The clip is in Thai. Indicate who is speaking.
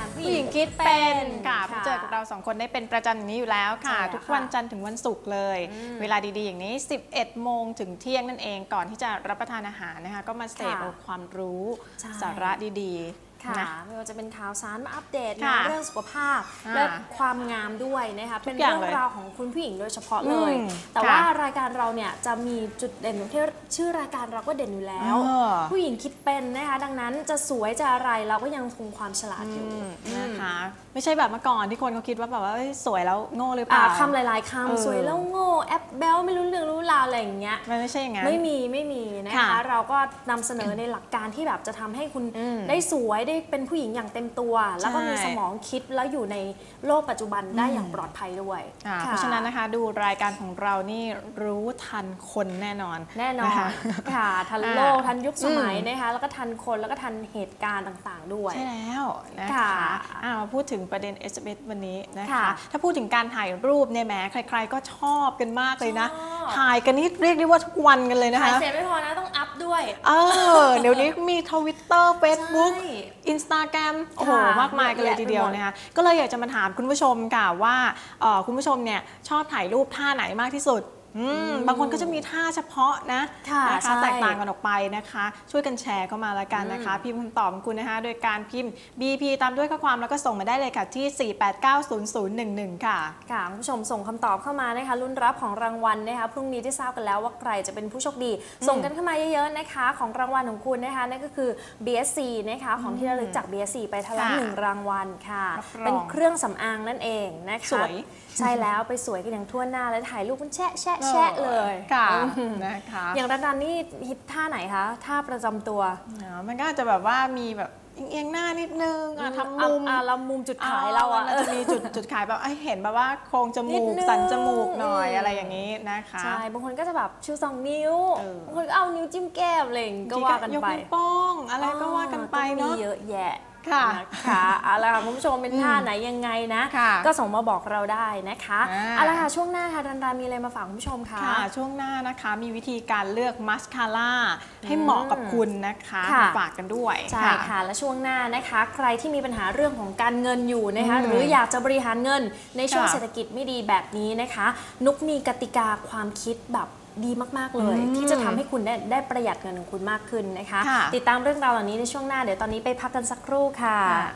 Speaker 1: าสู่รายการผู้
Speaker 2: ผู้
Speaker 1: ห
Speaker 2: ห
Speaker 1: ญิ
Speaker 2: ญิ
Speaker 1: ง
Speaker 2: ง
Speaker 1: คิ
Speaker 2: คิ
Speaker 1: ด
Speaker 2: ด
Speaker 1: เป็
Speaker 2: เป็น
Speaker 1: น
Speaker 2: ค่ะ
Speaker 1: ค่ะ
Speaker 2: มาเจอกับเราสองคนได้เป็นประจำอย่างนี้อยู่แล้วค่ะ
Speaker 1: ใช่แล้ว
Speaker 2: ทุกวัน
Speaker 1: ค่ะ
Speaker 2: จันทร์ถึงวันศุกร์เลย
Speaker 1: อืม
Speaker 2: เวลาดีๆอย่างนี้ 11 โมงถึงเที่ยงนั่นเองก่อนที่จะรับประทานอาหารนะคะ ก็มาเสพ
Speaker 1: ค่ะ
Speaker 2: เอาความรู้
Speaker 1: ใช่
Speaker 2: สาระดี
Speaker 1: ค่ะ
Speaker 2: ๆนะ
Speaker 1: ไม่ว่าจะเป็นข่าวสารมาอัปเดต
Speaker 2: ค่ะ
Speaker 1: นะเรื่องสุขภาพ
Speaker 2: อ่า
Speaker 1: และความงามด้วยนะคะ
Speaker 2: ทุ
Speaker 1: เป็น
Speaker 2: กอย่า
Speaker 1: เรื่องง
Speaker 2: เลย
Speaker 1: ราวของคุณผู้หญิงโดยเฉพาะเลย
Speaker 2: อืม
Speaker 1: แต่
Speaker 2: ค่ะ
Speaker 1: ว่ารายการเราเนี่ยจะมีจุดเด่นของที่ชื่อรายการเราก็เด่นอยู่แล้ว
Speaker 2: เออ
Speaker 1: ผู้หญิงคิดเป็นนะคะดังนั้นจะสวยจะอะไรเราก็ยังคงความฉลาดอยู่
Speaker 2: นะคะไม่ใช่แบบเมื่อก่อนที่คนเขาคิดว่าแบบว่าเอ้ยสวยแล้วโง่หรือเป
Speaker 1: อ่า
Speaker 2: ล่า
Speaker 1: คำหลายๆ
Speaker 2: เออ
Speaker 1: คำสวยแล้วโง่ แอปเบลไม่รู้เรื่องรู้ราวอะไรอย่างเงี้ย
Speaker 2: มันไม่ใช่อย่างนั้น
Speaker 1: ไม่มีไม่มีนะคะ
Speaker 2: ค่ะ
Speaker 1: เราก็นำเสนอในหลักการที่แบบจะทำให้คุณ
Speaker 2: อืม
Speaker 1: ได้สวยได้เป็นผู้หญิงอย่างเต็มตัว แล้วก็มี
Speaker 2: ใช่
Speaker 1: สมองคิดแล้วอยู่ในโลกปัจจุบันได้อย่างปลอดภัยด้วย
Speaker 2: อ่า
Speaker 1: ค่
Speaker 2: เพราะฉะนั้นนะคะดูรายการของเรานี่รู้ทันคนแน่นอน
Speaker 1: แน่นอ
Speaker 2: นะ
Speaker 1: น
Speaker 2: คะ
Speaker 1: ค่ะ ทัน
Speaker 2: อ่า
Speaker 1: โลกทันยุคสมัย
Speaker 2: อืม
Speaker 1: นะคะ แล้วก็ทันคนแล้วก็ทันเหตุการณ์ต่างๆด้วย
Speaker 2: ใช่แล้วนะคะ
Speaker 1: ค่ะ
Speaker 2: อ่ามาพูดถึงประเด็น SMS วันนี้นะคะ
Speaker 1: ค่ะ
Speaker 2: ถ้าพูดถึงการถ่ายรูปเนี่ยแหมใครๆก็ชอบกันมากเลยนะ
Speaker 1: ชอบ
Speaker 2: ถ่ายกันนี่เรียกได้ว่าทุกวันกันเลยนะ
Speaker 1: ถ่าย
Speaker 2: คะ
Speaker 1: เสร็จไม่พอนะต้องอัพด้วย
Speaker 2: เออ เดี๋ยวนี้มีทวิตเตอร์เฟซบุ๊ก
Speaker 1: ใช่
Speaker 2: อินสตาแกรมโอ้โห
Speaker 1: ค่ะ
Speaker 2: มากมายกันเลยทีเดียว
Speaker 1: เยอะแยะไปหมด
Speaker 2: นะคะ ก็เลยอยากจะมาถามคุณผู้ชมค่ะว่าเอ่อคุณผู้ชมเนี่ยชอบถ่ายรูปท่าไหนมากที่สุด อืมบางคนก็จะมีท่าเฉพาะนะ
Speaker 1: ค่ะ
Speaker 2: นะคะ
Speaker 1: ใช่
Speaker 2: แตกต่างกันออกไปนะคะ ช่วยกันแชร์เข้ามาแล้วกันนะคะ พิมพ์คำตอบของคุณนะคะ โดยการพิมพ์ BP ตามด้วยข้อความแล้วก็ส่งมาได้เลยค่ะที่ 4890011 ค่ะ
Speaker 1: ค่ะคุณผู้ชมส่งคำตอบเข้ามานะคะรุ่นรับของรางวัลนะคะพรุ่งนี้ที่ทราบกันแล้วว่าใครจะเป็นผู้โชคดี ส่งกันเข้ามาเยอะๆนะคะ ของรางวัลของคุณนะคะนั่นก็คือ BSC นะคะของที่ระลึกจาก BSC ไปทละ
Speaker 2: ค่ะ
Speaker 1: หนึ่งรางวัลค่ะ
Speaker 2: รับรอง
Speaker 1: เป็นเครื่องสำอางนั่นเองนะคะ
Speaker 2: สวย
Speaker 1: ใช่แล้วไปสวยกันอย่างทั่วหน้าและถ่ายรูปมันแชะแชะแชะเลย
Speaker 2: ค่ะ
Speaker 1: อืม
Speaker 2: นะคะ
Speaker 1: อย่างรันดันนี่ฮิตท่าไหนคะท่าประจำตัว
Speaker 2: อ๋อมันก็อาจจะแบบว่ามีแบบเอียงๆหน้านิดนึงอะทำมุม
Speaker 1: อะเรามุมจุดขายเราอะ
Speaker 2: มันจะมีจุดจุดขายแบบไอ้ยเห็นแบบว่าโครงจ
Speaker 1: นิ
Speaker 2: มู
Speaker 1: ด
Speaker 2: ก
Speaker 1: นึง
Speaker 2: สันจมูกหน่อย
Speaker 1: อืม
Speaker 2: อะไรอย่างนี้นะคะ
Speaker 1: ใช่บางคนก็จะแบบชูสองนิ้ว
Speaker 2: เออ
Speaker 1: บางคนก็เอานิ้วจิ้มแก้มอะไรอย่างงี้ก็ว่ากัน
Speaker 2: ยก
Speaker 1: ไป
Speaker 2: นิ้วโป้งอะไรก็ว่ากันไป
Speaker 1: อ๋อ
Speaker 2: เนาะ
Speaker 1: ก็มีเยอะแยะ
Speaker 2: ค่ะ
Speaker 1: นะคะเอาละค่ะคุณผู้ชมเป็นท่าไหนยังไงนะ
Speaker 2: ค่ะ
Speaker 1: ก็ส่งมาบอกเราได้นะคะ
Speaker 2: อ่า
Speaker 1: เอาละค่ะช่วงหน้าค่ะดันดามีอะไรมาฝากคุณผู้ชมคะ
Speaker 2: ค่ะ ช่วงหน้านะคะมีวิธีการเลือกมัสคาร่าให้เหมาะกับคุณนะคะ
Speaker 1: ค่ะ
Speaker 2: มาฝากกันด้วย
Speaker 1: ใช่ค่ะและช่วงหน้านะคะ ใครที่มีปัญหาเรื่องของการเงินอยู่นะคะ
Speaker 2: อืม
Speaker 1: หรืออยากจะบริหารเงินในช่วง
Speaker 2: ค่ะ
Speaker 1: เศรษฐกิจไม่ดีแบบนี้นะคะ นุกมีกติกาความคิดแบบ ดีมากๆเลย
Speaker 2: อืม
Speaker 1: ที่จะทำให้คุณได้ได้ประหยัดเงินของคุณมากขึ้นนะคะ
Speaker 2: ค่ะ
Speaker 1: ติดตามเรื่องราวเหล่านี้ในช่วงหน้าเดี๋ยวตอนนี้ไปพักกันสักครู่ค่ะ
Speaker 2: ค่ะ